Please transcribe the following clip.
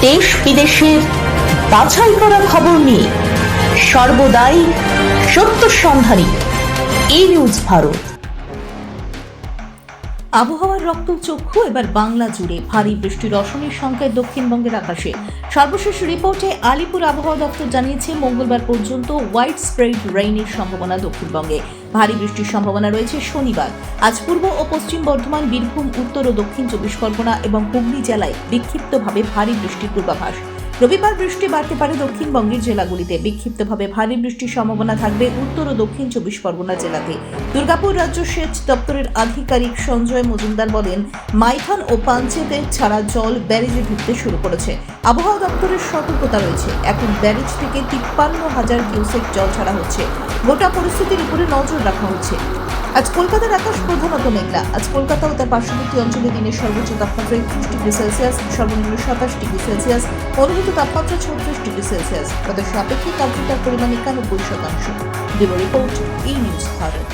দেশ বিদেশের বাছাই করা খবর নিয়ে সর্বদাই সত্য সন্ধানী এই নিউজ ভারত। আবহাওয়ার রক্ত চক্ষু এবার বাংলা জুড়ে। ভারী বৃষ্টির রসনের সংখ্যায় দক্ষিণবঙ্গের আকাশে। সর্বশেষ রিপোর্টে আলিপুর আবহাওয়া দপ্তর জানিয়েছে, মঙ্গলবার পর্যন্ত হোয়াইট স্প্রেড রেইনের সম্ভাবনা দক্ষিণবঙ্গে। ভারী বৃষ্টির সম্ভাবনা রয়েছে শনিবার। আজ পূর্ব ও পশ্চিম বর্ধমান, বীরভূম, উত্তর ও দক্ষিণ চব্বিশ পরগনা এবং হুগলি জেলায় বিক্ষিপ্তভাবে ভারী বৃষ্টির পূর্বাভাস। রবিবার বৃষ্টি বাড়তে পারে দক্ষিণবঙ্গের জেলাগুলিতে। বিক্ষিপ্তভাবে ভারী বৃষ্টির সম্ভাবনা থাকবে উত্তর ও দক্ষিণ চব্বিশ পরগনা জেলাতে। দুর্গাপুর রাজ্য সেচ দপ্তরের আধিকারিক সঞ্জয় মজুমদার বলেন, মাইথন ও পাঞ্চেতে ছাড়া জল ব্যারেজে ঢুকতে শুরু করেছে। আবহাওয়া দপ্তরের সতর্কতা রয়েছে। এখন ব্যারেজ থেকে তিপ্পান্ন হাজার কিউসেক জল ছাড়া হচ্ছে। গোটা পরিস্থিতির উপরে নজর রাখা হচ্ছে। আজ কলকাতার আকাশ প্রধানত মেঘলা। আজ কলকাতা ও তার পার্শ্ববর্তী অঞ্চলে দিনের সর্বোচ্চ তাপমাত্রা একত্রিশ ডিগ্রি সেলসিয়াস, সর্বনিম্ন সাতাশ ডিগ্রি সেলসিয়াস, অনুভূত তাপমাত্রা ছত্রিশ ডিগ্রি সেলসিয়াস। তাদের সাপেক্ষিক আর্দ্রতার পরিমাণ একানব্বই শতাংশ। Report E News Bharat.